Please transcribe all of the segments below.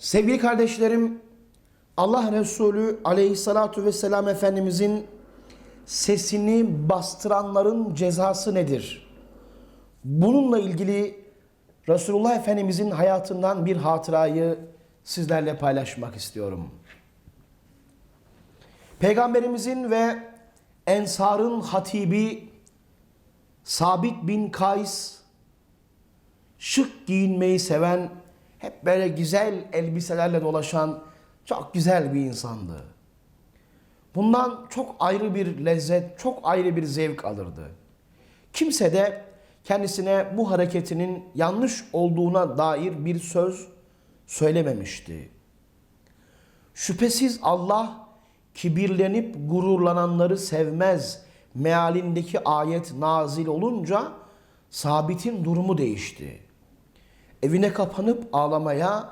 Sevgili kardeşlerim, Allah Resulü aleyhissalatu vesselam Efendimizin sesini bastıranların cezası nedir? Bununla ilgili Resulullah Efendimizin hayatından bir hatırayı sizlerle paylaşmak istiyorum. Peygamberimizin ve Ensar'ın hatibi Sabit bin Kays şık giyinmeyi seven, hep böyle güzel elbiselerle dolaşan çok güzel bir insandı. Bundan çok ayrı bir lezzet, çok ayrı bir zevk alırdı. Kimse de kendisine bu hareketinin yanlış olduğuna dair bir söz söylememişti. Şüphesiz Allah kibirlenip gururlananları sevmez mealindeki ayet nazil olunca Sabit'in durumu değişti. Evine kapanıp ağlamaya,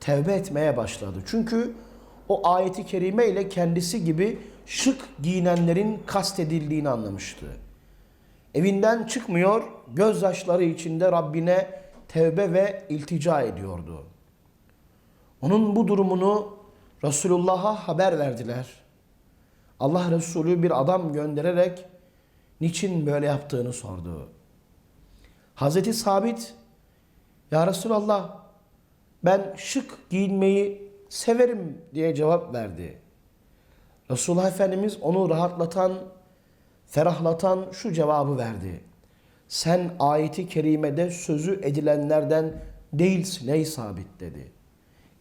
tevbe etmeye başladı. Çünkü o ayeti kerime ile kendisi gibi şık giyinenlerin kastedildiğini anlamıştı. Evinden çıkmıyor, gözyaşları içinde Rabbine tevbe ve iltica ediyordu. Onun bu durumunu Resulullah'a haber verdiler. Allah Resulü bir adam göndererek niçin böyle yaptığını sordu. Hazreti Sabit, Ya Resulallah ben şık giyinmeyi severim diye cevap verdi. Resulullah Efendimiz onu rahatlatan, ferahlatan şu cevabı verdi. Sen ayeti kerimede sözü edilenlerden değilsin ey Sabit dedi.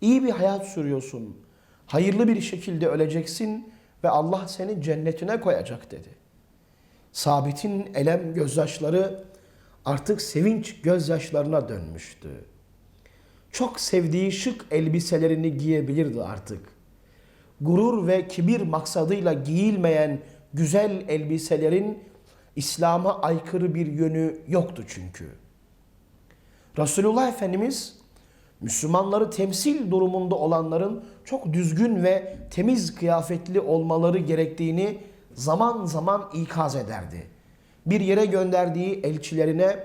İyi bir hayat sürüyorsun. Hayırlı bir şekilde öleceksin ve Allah seni cennetine koyacak dedi. Sabit'in elem gözyaşları artık sevinç gözyaşlarına dönmüştü. Çok sevdiği şık elbiselerini giyebilirdi artık. Gurur ve kibir maksadıyla giyilmeyen güzel elbiselerin İslam'a aykırı bir yönü yoktu çünkü. Resulullah Efendimiz Müslümanları temsil durumunda olanların çok düzgün ve temiz kıyafetli olmaları gerektiğini zaman zaman ikaz ederdi. Bir yere gönderdiği elçilerine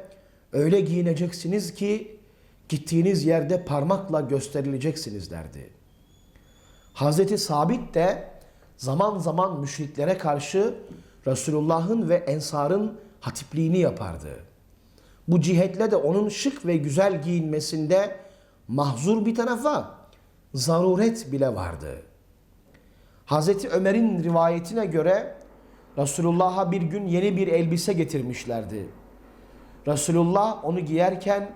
öyle giyineceksiniz ki gittiğiniz yerde parmakla gösterileceksiniz derdi. Hazreti Sabit de zaman zaman müşriklere karşı Resulullah'ın ve Ensar'ın hatipliğini yapardı. Bu cihetle de onun şık ve güzel giyinmesinde mahzur bir tarafa zaruret bile vardı. Hazreti Ömer'in rivayetine göre Resulullah'a bir gün yeni bir elbise getirmişlerdi. Resulullah onu giyerken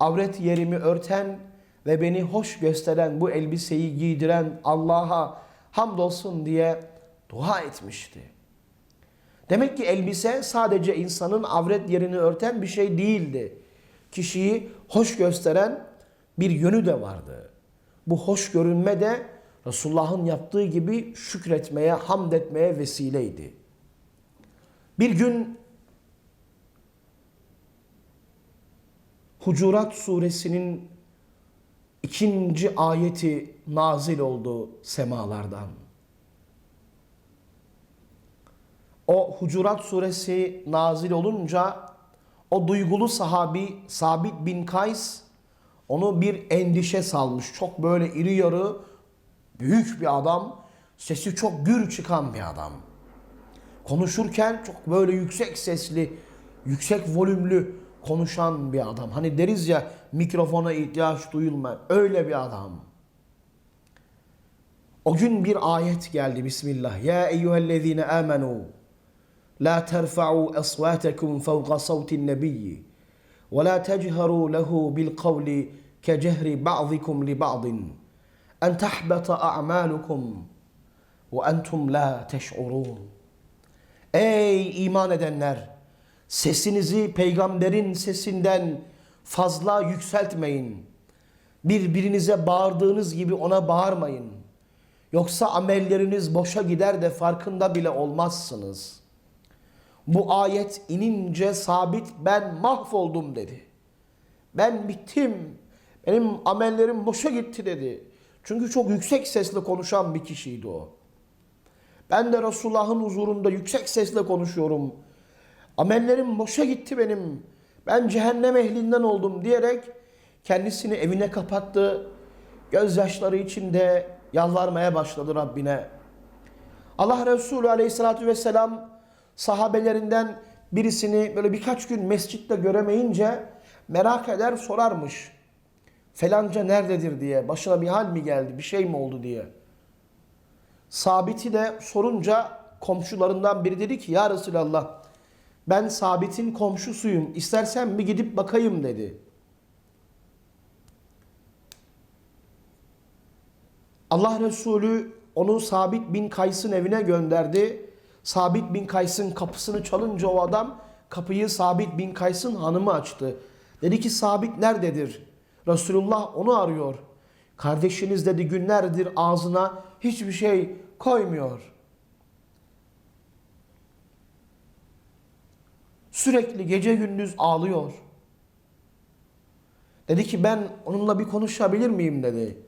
avret yerimi örten ve beni hoş gösteren bu elbiseyi giydiren Allah'a hamdolsun diye dua etmişti. Demek ki elbise sadece insanın avret yerini örten bir şey değildi. Kişiyi hoş gösteren bir yönü de vardı. Bu hoş görünme de Resulullah'ın yaptığı gibi şükretmeye, hamd etmeye vesileydi. Bir gün Hucurat suresinin ikinci ayeti nazil oldu semalardan. O Hucurat suresi nazil olunca o duygulu sahabi Sabit bin Kays onu bir endişe salmış. Çok böyle iri yarı büyük bir adam. Sesi çok gür çıkan bir adam. Konuşurken çok böyle yüksek sesli, yüksek volümlü konuşan bir adam. Hani deriz ya mikrofona ihtiyaç duyulma. Öyle bir adam. O gün bir ayet geldi Bismillah. Ya eyyühellezine amenu la terfa'u aswatakum fawqa savtin nebiyyi ve la tejheru lehu bil kavli kecehri ba'dikum li ba'din en tahbata a'malukum ve entum la teş'urun. Ey iman edenler! Sesinizi peygamberin sesinden fazla yükseltmeyin. Birbirinize bağırdığınız gibi ona bağırmayın. Yoksa amelleriniz boşa gider de farkında bile olmazsınız. Bu ayet inince sabit ben mahvoldum dedi. Ben bittim. Benim amellerim boşa gitti dedi. Çünkü çok yüksek sesle konuşan bir kişiydi o. Ben de Resulullah'ın huzurunda yüksek sesle konuşuyorum. Amellerim boşa gitti benim. Ben cehennem ehlinden oldum diyerek kendisini evine kapattı. gözyaşları içinde yalvarmaya başladı Rabbine. Allah Resulü aleyhissalatü vesselam sahabelerinden birisini böyle birkaç gün mescitte göremeyince merak eder sorarmış. Felanca nerededir diye, başına bir hal mi geldi, bir şey mi oldu diye. Sabit'i de sorunca komşularından biri dedi ki ya Resulallah ben Sabit'in komşusuyum istersen bir gidip bakayım dedi. Allah Resulü onu Sabit bin Kays'ın evine gönderdi. Sabit bin Kays'ın kapısını çalınca o adam kapıyı Sabit bin Kays'ın hanımı açtı. Dedi ki Sabit nerededir? Resulullah onu arıyor. Kardeşiniz dedi günlerdir ağzına hiçbir şey koymuyor. Sürekli gece gündüz ağlıyor. Dedi ki ben onunla bir konuşabilir miyim dedi.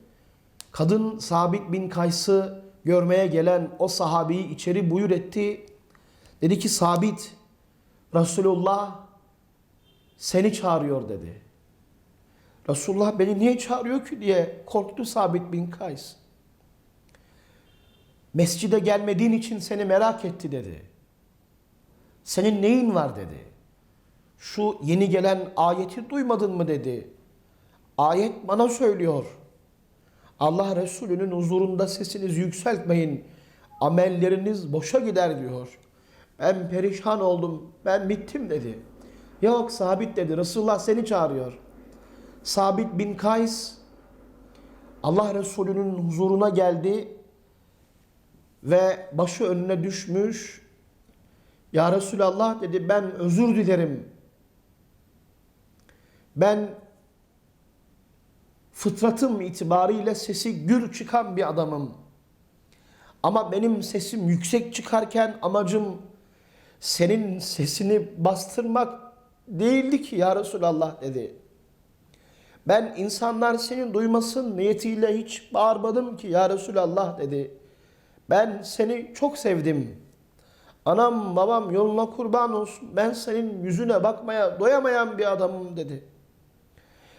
Kadın Sabit bin Kays'ı görmeye gelen o sahabeyi içeri buyur etti. Dedi ki Sabit Resulullah seni çağırıyor dedi. Resulullah beni niye çağırıyor ki diye korktu Sabit bin Kays. Mescide gelmediğin için seni merak etti dedi. Senin neyin var dedi. Şu yeni gelen ayeti duymadın mı dedi. Ayet bana söylüyor. Allah Resulü'nün huzurunda sesinizi yükseltmeyin. Amelleriniz boşa gider diyor. Ben perişan oldum. Ben bittim dedi. Yok sabit dedi. Resulullah seni çağırıyor. Sabit bin Kays Allah Resulü'nün huzuruna geldi ve başı önüne düşmüş. Ya Resulallah dedi ben özür dilerim. Ben fıtratım itibariyle sesi gür çıkan bir adamım. Ama benim sesim yüksek çıkarken amacım senin sesini bastırmak değildi ki ya Resulallah dedi. Ben insanlar senin duymasın niyetiyle hiç bağırmadım ki ya Resulallah dedi. Ben seni çok sevdim. Anam babam yoluna kurban olsun. Ben senin yüzüne bakmaya doyamayan bir adamım dedi.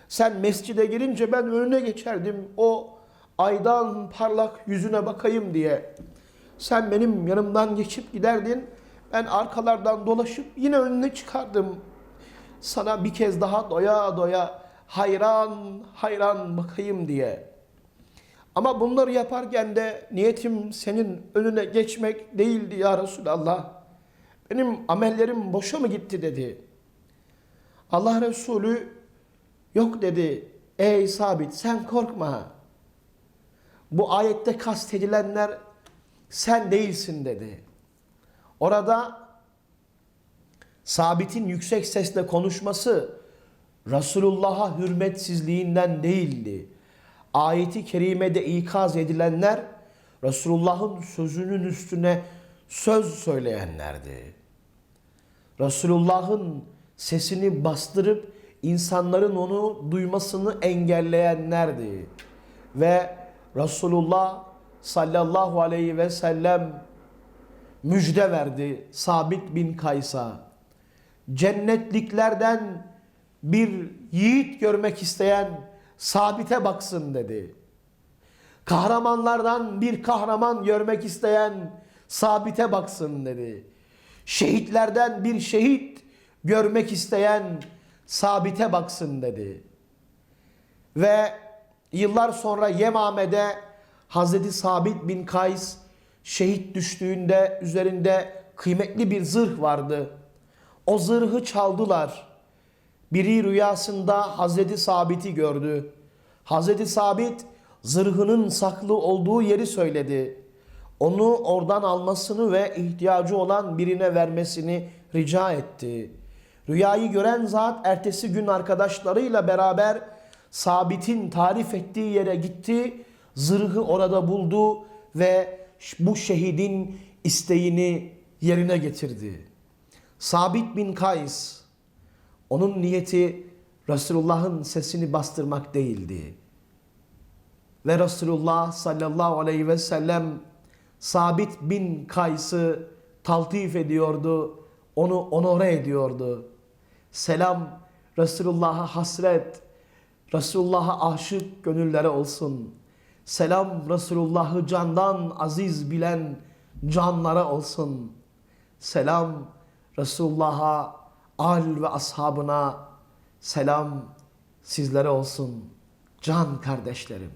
Sen mescide girince ben önüne geçerdim. O aydan parlak yüzüne bakayım diye. Sen benim yanımdan geçip giderdin. Ben arkalardan dolaşıp yine önüne çıkardım. Sana bir kez daha doya doya hayran hayran bakayım diye. Ama bunları yaparken de niyetim senin önüne geçmek değildi ya Resulallah. Benim amellerim boşa mı gitti dedi. Allah Resulü yok dedi. Ey sabit sen korkma. Bu ayette kastedilenler sen değilsin dedi. Orada sabitin yüksek sesle konuşması Resulullah'a hürmetsizliğinden değildi. Ayeti kerimede ikaz edilenler Resulullah'ın sözünün üstüne söz söyleyenlerdi. Resulullah'ın sesini bastırıp insanların onu duymasını engelleyenlerdi. Ve Resulullah sallallahu aleyhi ve sellem müjde verdi Sabit bin Kays'a. Cennetliklerden bir yiğit görmek isteyen sabite baksın dedi. Kahramanlardan bir kahraman görmek isteyen sabite baksın dedi. Şehitlerden bir şehit görmek isteyen sabite baksın dedi. Ve yıllar sonra Yemame'de Hazreti Sabit bin Kays şehit düştüğünde üzerinde kıymetli bir zırh vardı. O zırhı çaldılar. Biri rüyasında Hazreti Sabit'i gördü. Hazreti Sabit zırhının saklı olduğu yeri söyledi. Onu oradan almasını ve ihtiyacı olan birine vermesini rica etti. Rüyayı gören zat ertesi gün arkadaşlarıyla beraber Sabit'in tarif ettiği yere gitti. Zırhı orada buldu ve bu şehidin isteğini yerine getirdi. Sabit bin Kays onun niyeti Resulullah'ın sesini bastırmak değildi. Ve Resulullah sallallahu aleyhi ve sellem Sabit bin Kays'ı taltif ediyordu. Onu onore ediyordu. Selam Resulullah'a hasret Resulullah'a aşık gönüllere olsun. Selam Resulullah'ı candan aziz bilen canlara olsun. Selam Resulullah'a, al ve ashabına selam sizlere olsun. Can kardeşlerim.